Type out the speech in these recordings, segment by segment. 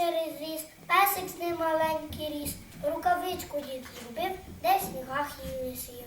через ріс, песик з ним маленький ріс. Рукавичку дід зробив, де в снігах її сів.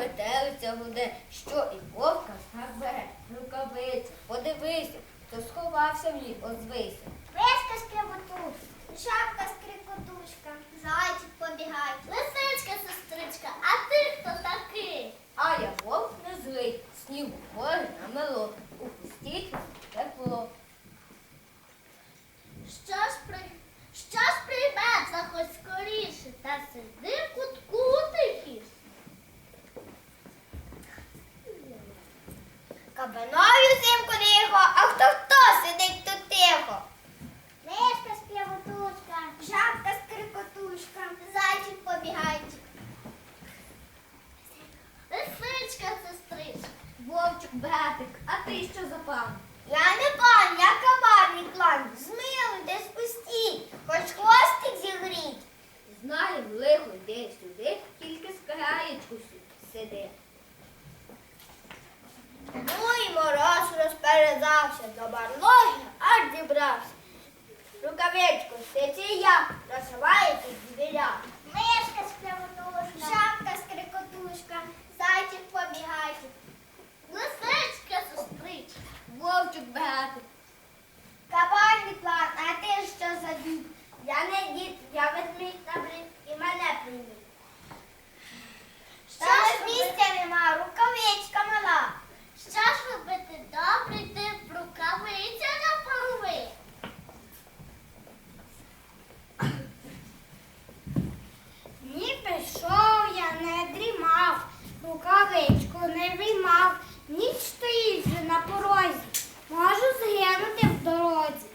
Метелиця гуде, що і вовка згабе, рукавиця, подивися, хто сховався в ній, озвися. Мишка скряботуш, жабка скрикотушка, зайчик побігай, лисичка сестричка, а ти хто такий? А я вовк не злий, снігу гори намело, у пустіть тепло. Що ж при що ж прийме, заходь скоріше, та сиди в кутку Кабаною зимку ліго, а хто хто сидить тут тихо? Мишка співотушка, жабка скрикотушка, зайчик побігайчик. Лисичка сестричка. Вовчик, братик, а ти що за пан? Я не пан, я кабарний клан. Змилуйтесь, пустіть, хоч хвостик зігріть. Знаєм, лихо йди сюди, тільки з краєчку сиди. Мороз розперезався до барлоги, аж дібрався. Рукавичку, стиці я, розсуваєтесь звіря. Не виймав, ніч стоїть вже на порозі, можу згинути в дорозі.